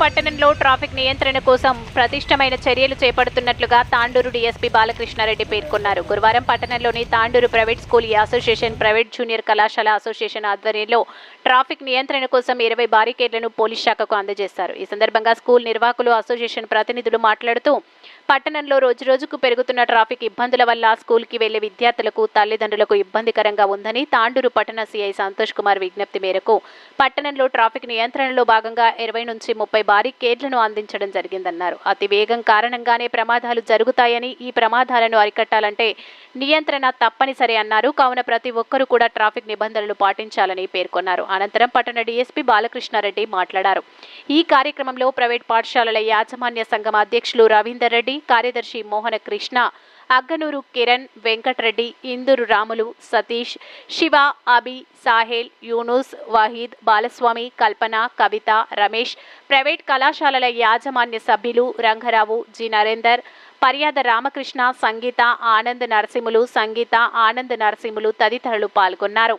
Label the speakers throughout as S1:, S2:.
S1: పట్టణంలో ట్రాఫిక్ నియంత్రణ కోసం ప్రతిష్టమైన చర్యలు చేపడుతున్నట్లుగా తాండూరు డీఎస్పీ బాలకృష్ణారెడ్డి పేర్కొన్నారు. గురువారం పట్టణంలోని Tandur private school association private junior కళాశాల అసోసియేషన్ ఆధ్వర్యంలో ట్రాఫిక్ నియంత్రణ కోసం ఇరవై బారికేడ్లను పోలీస్ శాఖకు అందజేశారు. ఈ సందర్భంగా స్కూల్ నిర్వాహకులు అసోసియేషన్ ప్రతినిధులు మాట్లాడుతూ పట్టణంలో రోజురోజుకు పెరుగుతున్న ట్రాఫిక్ ఇబ్బందుల వల్ల స్కూల్కి వెళ్ళే విద్యార్థులకు తల్లిదండ్రులకు ఇబ్బందికరంగా ఉందని తాండూరు పట్టణ సీఐ సంతోష్ కుమార్ విజ్ఞప్తి మేరకు పట్టణంలో ట్రాఫిక్ నియంత్రణలో భాగంగా ఇరవై నుంచి ముప్పై బారికేడ్లను అందించడం జరిగిందన్నారు. అతి వేగం కారణంగానే ప్రమాదాలు జరుగుతాయని ఈ ప్రమాదాలను అరికట్టాలంటే నియంత్రణ తప్పనిసరి అన్నారు. కావున ప్రతి ఒక్కరూ కూడా ట్రాఫిక్ నిబంధనలు పాటించాలని పేర్కొన్నారు. అనంతరం పట్టణ డీఎస్పీ బాలకృష్ణారెడ్డి మాట్లాడారు. ఈ కార్యక్రమంలో ప్రైవేట్ పాఠశాలల యాజమాన్య సంఘం అధ్యక్షులు రవీందర్ రెడ్డి కార్యదర్శి మోహన కృష్ణ అగ్గనూరు కిరణ్ వెంకటరెడ్డి ఇందూరు రాములు సతీష్ శివ అభి సాహెల్ యూనుస్ వహీద్ బాలస్వామి కల్పన కవిత రమేష్ ప్రైవేట్ కళాశాలల యాజమాన్య సభ్యులు రంగరావు జి. నరేందర్ పర్యాద రామకృష్ణ సంగీత ఆనంద్ నరసింహులు సంగీత ఆనంద్ నరసింహులు తదితరులు పాల్గొన్నారు.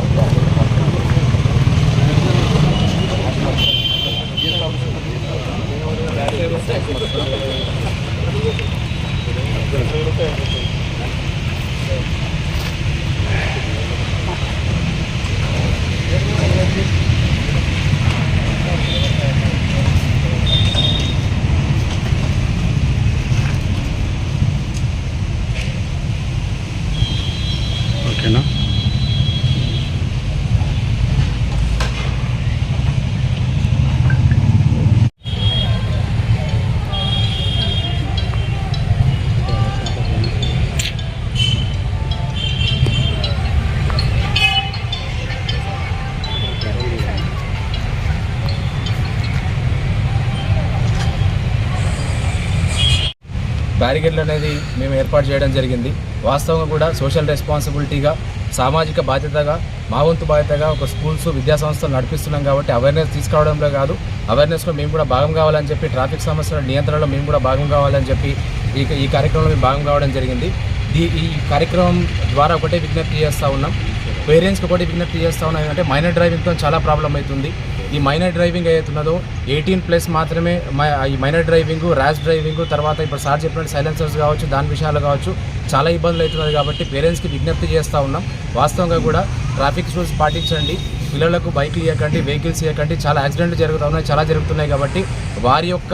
S2: బ్యారికేడ్లు అనేది మేము ఏర్పాటు చేయడం జరిగింది. వాస్తవంగా కూడా సోషల్ రెస్పాన్సిబిలిటీగా సామాజిక బాధ్యతగా మా వంతు బాధ్యతగా ఒక స్కూల్స్ విద్యా సంస్థలు నడిపిస్తున్నాం కాబట్టి అవేర్నెస్ తీసుకురావడంలో కాదు అవేర్నెస్లో మేము కూడా భాగం కావాలని చెప్పి ట్రాఫిక్ సమస్యల నియంత్రణలో మేము కూడా భాగం కావాలని చెప్పి ఈ ఈ కార్యక్రమంలో మేము భాగం కావడం జరిగింది. ఈ ఈ కార్యక్రమం ద్వారా ఒకటే విజ్ఞప్తి చేస్తూ ఉన్నాం. పేరెంట్స్కి ఒకటి విజ్ఞప్తి చేస్తూ ఉన్నాం ఏంటంటే మైనర్ డ్రైవింగ్తో చాలా ప్రాబ్లం అవుతుంది. ఈ మైనర్ డ్రైవింగ్ ఏదైతున్నదో ఎయిటీన్ ప్లస్ మాత్రమే ఈ మైనర్ డ్రైవింగ్ ర్యాష్ డ్రైవింగ్ తర్వాత ఇప్పుడు సార్ చెప్పినట్టు సైలెన్సర్స్ కావచ్చు దాని విషయాలు కావచ్చు చాలా ఇబ్బందులు అవుతున్నది కాబట్టి పేరెంట్స్కి విజ్ఞప్తి చేస్తూ ఉన్నాం. వాస్తవంగా కూడా ట్రాఫిక్ రూల్స్ పాటించండి. పిల్లలకు బైక్లు ఇవ్వకండి వెహికల్స్ ఇవ్వకండి చాలా యాక్సిడెంట్లు జరుగుతున్నాయి చాలా జరుగుతున్నాయి కాబట్టి వారి యొక్క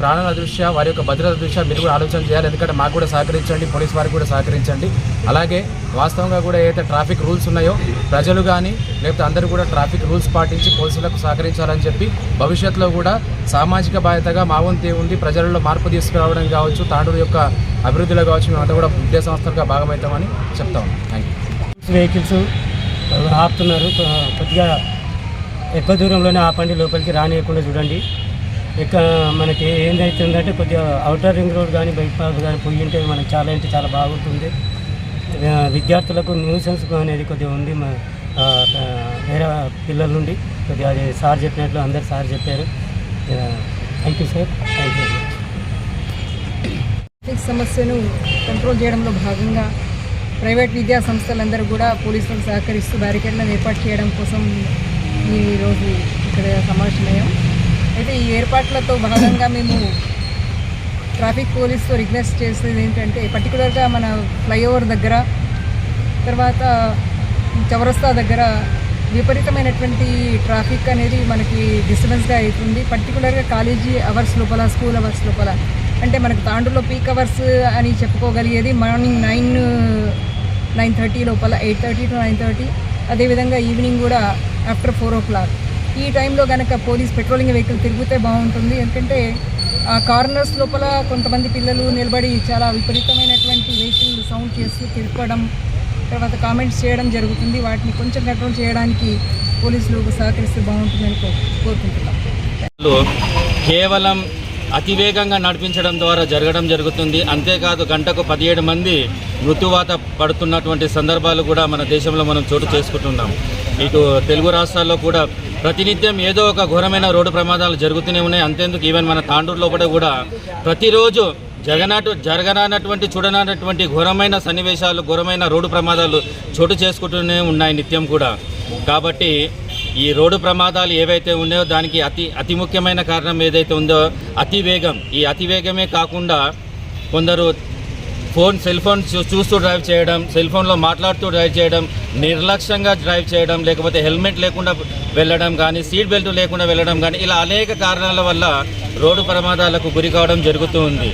S2: ప్రాణాల దృష్ట్యా వారి యొక్క భద్రత దృష్ట్యా మీరు కూడా ఆలోచన చేయాలి. ఎందుకంటే మాకు కూడా సహకరించండి పోలీస్ వారికి కూడా సహకరించండి. అలాగే వాస్తవంగా కూడా ఏదైతే ట్రాఫిక్ రూల్స్ ఉన్నాయో ప్రజలు కానీ లేకపోతే అందరూ కూడా ట్రాఫిక్ రూల్స్ పాటించి పోలీసులకు సహకరించాలని చెప్పి భవిష్యత్తులో కూడా సామాజిక బాధ్యతగా మా వంతే ఉంది ప్రజలలో మార్పు తీసుకురావడం కావచ్చు తాండూరు యొక్క అభివృద్ధిలో కావచ్చు మేమంతా కూడా విద్యా సంస్థలుగా భాగమవుతామని చెప్తా ఉన్నాం. థ్యాంక్ యూ
S3: వెహికల్స్ ఆపుతున్నారు. కొద్దిగా ఎక్కువ దూరంలోనే ఆపండి లోపలికి రానియకుండా చూడండి. ఇక మనకి ఏందైతుందంటే కొద్దిగా అవుటర్ రింగ్ రోడ్ కానీ బైక్ పాస్ కానీ పోయి ఉంటే మనకి చాలా అంటే చాలా బాగుంటుంది. విద్యార్థులకు న్యూసెన్స్ అనేది కొద్దిగా ఉంది మా వేరే పిల్లల నుండి. కొద్దిగా అది సార్ చెప్పినట్లు అందరు సార్ చెప్పారు. Thank you sir. Thank you.
S4: సమస్యను కంట్రోల్ చేయడంలో భాగంగా ప్రైవేట్ విద్యా సంస్థలందరూ కూడా పోలీసులకు సహకరిస్తూ బ్యారికేడ్లను ఏర్పాటు చేయడం కోసం ఈరోజు ఇక్కడ సమావేశమయ్యాం. అయితే ఈ ఏర్పాట్లతో భాగంగా మేము ట్రాఫిక్ పోలీస్తో రిక్వెస్ట్ చేసేది ఏంటంటే పర్టికులర్గా మన ఫ్లైఓవర్ దగ్గర తర్వాత చౌరస్తా దగ్గర విపరీతమైనటువంటి ట్రాఫిక్ అనేది మనకి డిస్టర్బెన్స్గా అవుతుంది. పర్టికులర్గా కాలేజీ అవర్స్ లోపల స్కూల్ అవర్స్ లోపల అంటే మనకు తాండూరులో పీక్ అవర్స్ అని చెప్పుకోగలిగేది మార్నింగ్ నైన్ నైన్ థర్టీ లోపల eight thirty to nine thirty. అదేవిధంగా ఈవినింగ్ కూడా ఆఫ్టర్ ఫోర్ ఓ క్లాక్. ఈ టైంలో కనుక పోలీస్ పెట్రోలింగ్ వెహికల్ తిరిగితే బాగుంటుంది. ఎందుకంటే ఆ కార్నర్స్ లోపల కొంతమంది పిల్లలు నిలబడి చాలా విపరీతమైనటువంటి వెహికల్ సౌండ్ చేస్తూ తిరగడం తర్వాత కామెంట్స్ చేయడం జరుగుతుంది. వాటిని కొంచెం కంట్రోల్ చేయడానికి పోలీసులు సహకరిస్తే బాగుంటుందని కో- కోరుకుంటున్నాం.
S5: కేవలం అతివేగంగా నడిపించడం ద్వారా జరగడం జరుగుతుంది. అంతేకాదు గంటకు పదిహేడు మంది మృత్యువాత పడుతున్నటువంటి సందర్భాలు కూడా మన దేశంలో మనం చోటు చేసుకుంటున్నాం. ఇటు తెలుగు రాష్ట్రాల్లో కూడా ప్రతినిత్యం ఏదో ఒక ఘోరమైన రోడ్డు ప్రమాదాలు జరుగుతూనే ఉన్నాయి. అంతేందుకు ఈవెన్ మన తాండూరు లోపల కూడా ప్రతిరోజు జగనాటు జరగనటువంటి చూడనటువంటి ఘోరమైన సన్నివేశాలు ఘోరమైన రోడ్డు ప్రమాదాలు చోటు చేసుకుంటూనే ఉన్నాయి నిత్యం కూడా. కాబట్టి ఈ రోడ్డు ప్రమాదాలు ఏవైతే ఉన్నాయో దానికి అతి అతి ముఖ్యమైన కారణం ఏదైతే ఉందో అతి వేగం ఈ అతి వేగమే కాకుండా కొందరు ఫోన్ సెల్ ఫోన్ చూస్తూ డ్రైవ్ చేయడం సెల్ ఫోన్లో మాట్లాడుతూ డ్రైవ్ చేయడం నిర్లక్ష్యంగా డ్రైవ్ చేయడం లేకపోతే హెల్మెట్ లేకుండా వెళ్ళడం కానీ సీట్ బెల్ట్ లేకుండా వెళ్ళడం కానీ ఇలా అనేక కారణాల వల్ల రోడ్డు ప్రమాదాలకు గురి కావడం జరుగుతూ ఉంది.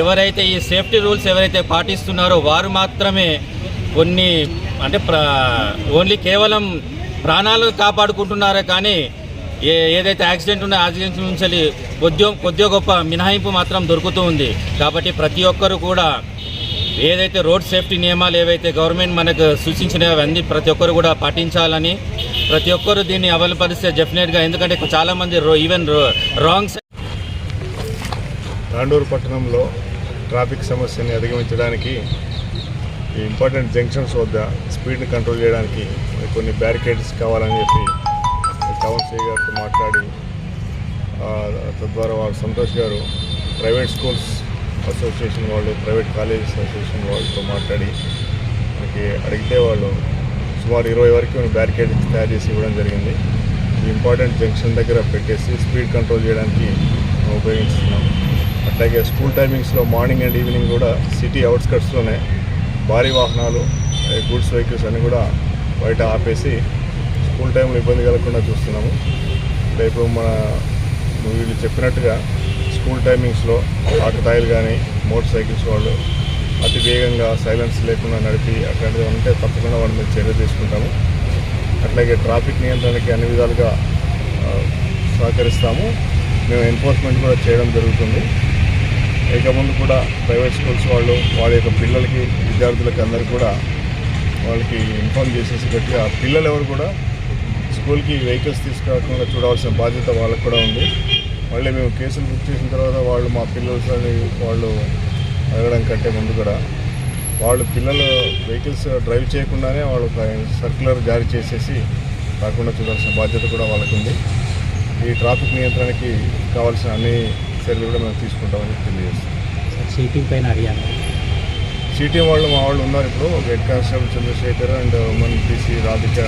S5: ఎవరైతే ఈ సేఫ్టీ రూల్స్ ఎవరైతే పాటిస్తున్నారో వారు మాత్రమే కొన్ని అంటే ఓన్లీ కేవలం ప్రాణాలు కాపాడుకుంటున్నారే కానీ ఏ ఏదైతే యాక్సిడెంట్ ఉన్న యాక్సిడెంట్ నుంచి కొద్దిగా కొద్దిగా గొప్ప మినహాయింపు మాత్రం దొరుకుతూ ఉంది. కాబట్టి ప్రతి ఒక్కరు కూడా ఏదైతే రోడ్ సేఫ్టీ నియమాలు ఏవైతే గవర్నమెంట్ మనకు సూచించినవి అవన్నీ ప్రతి ఒక్కరు కూడా పాటించాలని ప్రతి ఒక్కరు దీన్ని అవలపరిస్తే డెఫినెట్గా ఎందుకంటే చాలామంది రో ఈవెన్ రాంగ్
S6: తాండూరు పట్టణంలో ట్రాఫిక్ సమస్యని అధిగమించడానికి ఈ ఇంపార్టెంట్ జంక్షన్స్ వద్ద స్పీడ్ని కంట్రోల్ చేయడానికి కొన్ని బ్యారికేడ్స్ కావాలని చెప్పి టౌన్ సీ గారితో మాట్లాడి తద్వారా వారు సంతోష్ గారు ప్రైవేట్ స్కూల్స్ అసోసియేషన్ వాళ్ళు ప్రైవేట్ కాలేజెస్ అసోసియేషన్ వాళ్ళతో మాట్లాడి మనకి అడిగితే వాళ్ళు సుమారు ఇరవై వరకు బ్యారికేడ్ తయారు చేసి ఇవ్వడం జరిగింది. ఈ ఇంపార్టెంట్ జంక్షన్ దగ్గర పెట్టేసి స్పీడ్ కంట్రోల్ చేయడానికి ఉపయోగిస్తున్నాం. అట్లాగే స్కూల్ టైమింగ్స్లో మార్నింగ్ అండ్ ఈవినింగ్ కూడా సిటీ అవుట్స్కట్స్లోనే భారీ వాహనాలు గూడ్స్ వెహికల్స్ అన్నీ కూడా బయట ఆపేసి స్కూల్ టైంలో ఇబ్బంది కలగకుండా చూస్తున్నాము. రేపు మన వీళ్ళు చెప్పినట్టుగా స్కూల్ టైమింగ్స్లో ఆకతాయిలు కానీ మోటార్ సైకిల్స్ వాళ్ళు అతి వేగంగా సైలెన్స్ లేకుండా నడిపి అట్లాంటివి ఉంటే తప్పకుండా వాళ్ళ మీద చర్య తీసుకుంటాము. అట్లాగే ట్రాఫిక్ నియంత్రణకి అన్ని విధాలుగా సహకరిస్తాము. మేము ఎన్ఫోర్స్మెంట్ కూడా చేయడం జరుగుతుంది. ఇక ముందు కూడా ప్రైవేట్ స్కూల్స్ వాళ్ళు వాళ్ళ యొక్క పిల్లలకి విద్యార్థులకి అందరికీ కూడా వాళ్ళకి ఇన్ఫార్మ్ చేసేసి గట్టిగా ఆ పిల్లలు ఎవరు కూడా స్కూల్కి వెహికల్స్ తీసుకురాకుండా చూడాల్సిన బాధ్యత వాళ్ళకు కూడా ఉంది. మళ్ళీ మేము కేసులు బుక్ చేసిన తర్వాత వాళ్ళు మా పిల్లలని వాళ్ళు అడగడం కంటే ముందు కూడా వాళ్ళు పిల్లలు వెహికల్స్ డ్రైవ్ చేయకుండానే వాళ్ళు సర్క్యులర్ జారీ చేసేసి కాకుండా చూడాల్సిన బాధ్యత కూడా వాళ్ళకు ఉంది. ఈ ట్రాఫిక్ నియంత్రణకి కావాల్సిన అన్ని చర్యలు కూడా మేము తీసుకుంటామని తెలియజేస్తాం
S3: సీటింగ్ పైన అడిగాను.
S6: సిటీ వాళ్ళు మా వాళ్ళు ఉన్నారు ఇప్పుడు. ఒక head constable Chandrashekar and women PC Radhika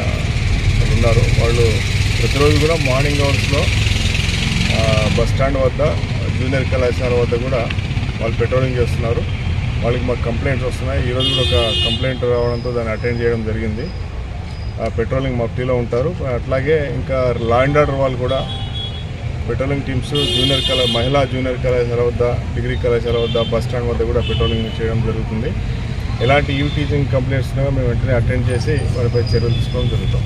S6: ఉన్నారు. వాళ్ళు ప్రతిరోజు కూడా మార్నింగ్ అవర్స్లో బస్ స్టాండ్ వద్ద జూనియర్ కళాశాల వద్ద కూడా వాళ్ళు పెట్రోలింగ్ చేస్తున్నారు. వాళ్ళకి మాకు కంప్లైంట్స్ వస్తున్నాయి. ఈరోజు కూడా ఒక కంప్లైంట్ రావడంతో దాన్ని అటెండ్ చేయడం జరిగింది. ఆ పెట్రోలింగ్ మఫ్టీలో ఉంటారు. అట్లాగే ఇంకా లాండ్ ఆర్డర్ వాళ్ళు కూడా పెట్రోలింగ్ టీమ్స్ జూనియర్ కళా మహిళా జూనియర్ కళాశాల వద్ద డిగ్రీ కళాశాల వద్ద బస్ స్టాండ్ వద్ద కూడా పెట్రోలింగ్ చేయడం జరుగుతుంది. ఎలాంటి యూ టీచింగ్ కంప్లైంట్స్ మేము వెంటనే అటెండ్ చేసి వారిపై చర్యలు తీసుకోవడం జరుగుతాం